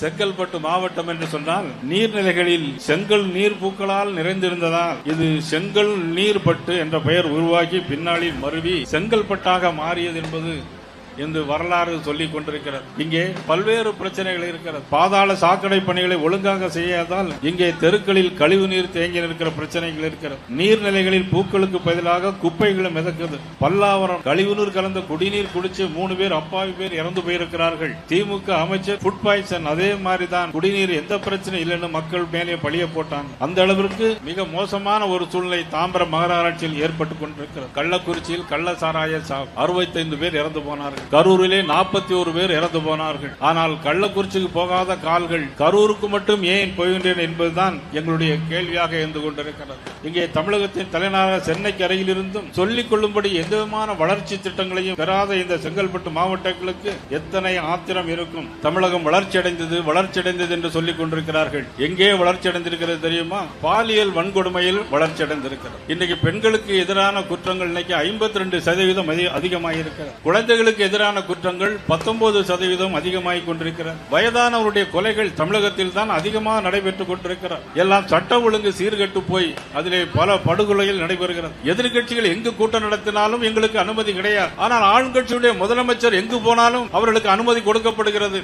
செங்கல்பட்டு மாவட்டம் என்று சொன்னால் நீர்நிலைகளில் செங்கல் நீர் பூக்களால் நிறைந்திருந்ததால் இது செங்கல் நீர்பட்டு என்ற பெயர் உருவாகி பின்னாளில் மருவி செங்கல்பட்டாக மாறியது என்பது என்று வரலாறு சொல்லிக் கொண்டிருக்கிறது. இங்கே பல்வேறு பிரச்சனைகள் இருக்கிறது. பாதாள சாக்கடை பணிகளை ஒழுங்காக செய்யாதால் இங்கே தெருக்களில் கழிவு நீர் தேங்கி நிற்கிற பிரச்சனைகள் இருக்கிறது. நீர்நிலைகளில் பூக்களுக்கு பதிலாக குப்பைகளும் மிதக்குது. பல்லாவரம் கழிவுநீர் கலந்த குடிநீர் குடிச்சு மூணு பேர் அப்பாவி பேர் இறந்து போயிருக்கிறார்கள். திமுக அமைச்சர் ஃபுட் பாய்சன் அதே மாதிரி தான் குடிநீர் எந்த பிரச்சனை இல்லைன்னு மக்கள் மேலே பழிய போட்டாங்க. அந்த அளவிற்கு மிக மோசமான ஒரு சூழ்நிலை தாம்பரம் மாநகராட்சியில் ஏற்பட்டுக் கொண்டிருக்கிறது. கள்ளக்குறிச்சியில் கள்ள சாராய சாவு. அறுபத்தைந்து பேர் இறந்து போனார்கள். கரூரிலே நாற்பத்தி ஒரு பேர் இறந்து போனார்கள். ஆனால் கள்ளக்குறிச்சிக்கு போகாத கால்கள் கரூருக்கு மட்டும் ஏன் போகின்றேன் என்பதுதான் எங்களுடைய கேள்வியாக இருந்து கொண்டிருக்கிறது. இங்கே தமிழகத்தின் தலைநகர சென்னைக்கு அருகிலிருந்தும் சொல்லிக் கொள்ளும்படி எந்தவிதமான வளர்ச்சி திட்டங்களையும் பெறாத இந்த செங்கல்பட்டு மாவட்டங்களுக்கு எத்தனை ஆத்திரம் இருக்கும். தமிழகம் வளர்ச்சி அடைந்தது வளர்ச்சி அடைந்தது என்று சொல்லிக் கொண்டிருக்கிறார்கள். எங்கே வளர்ச்சி அடைந்திருக்கிறது தெரியுமா? பாலியல் வன்கொடுமையில் வளர்ச்சி அடைந்திருக்கிறது. இன்னைக்கு பெண்களுக்கு எதிரான குற்றங்கள் இன்னைக்கு ஐம்பத்தி ரெண்டு சதவீதம் அதிகமாக இருக்கிறது குழந்தைகளுக்கு எதிரான குற்றங்கள் பத்தொன்பது சதவீதம் அதிகமாகிக் கொண்டிருக்கிறது. வயதானவருடைய கொலைகள் தமிழகத்தில் தான் அதிகமாக நடைபெற்றுக் கொண்டிருக்கிறார் எல்லாம் சட்ட ஒழுங்கு சீர்கெட்டு போய் அதிலே பல படுகொலைகள் நடைபெறுகிறது. எதிர்க்கட்சிகள் எங்கு கூட்டம் நடத்தினாலும் எங்களுக்கு அனுமதி கிடையாது. ஆனால் ஆளுங்கட்சியுடைய முதலமைச்சர் எங்கு போனாலும் அவர்களுக்கு அனுமதி கொடுக்கப்படுகிறது.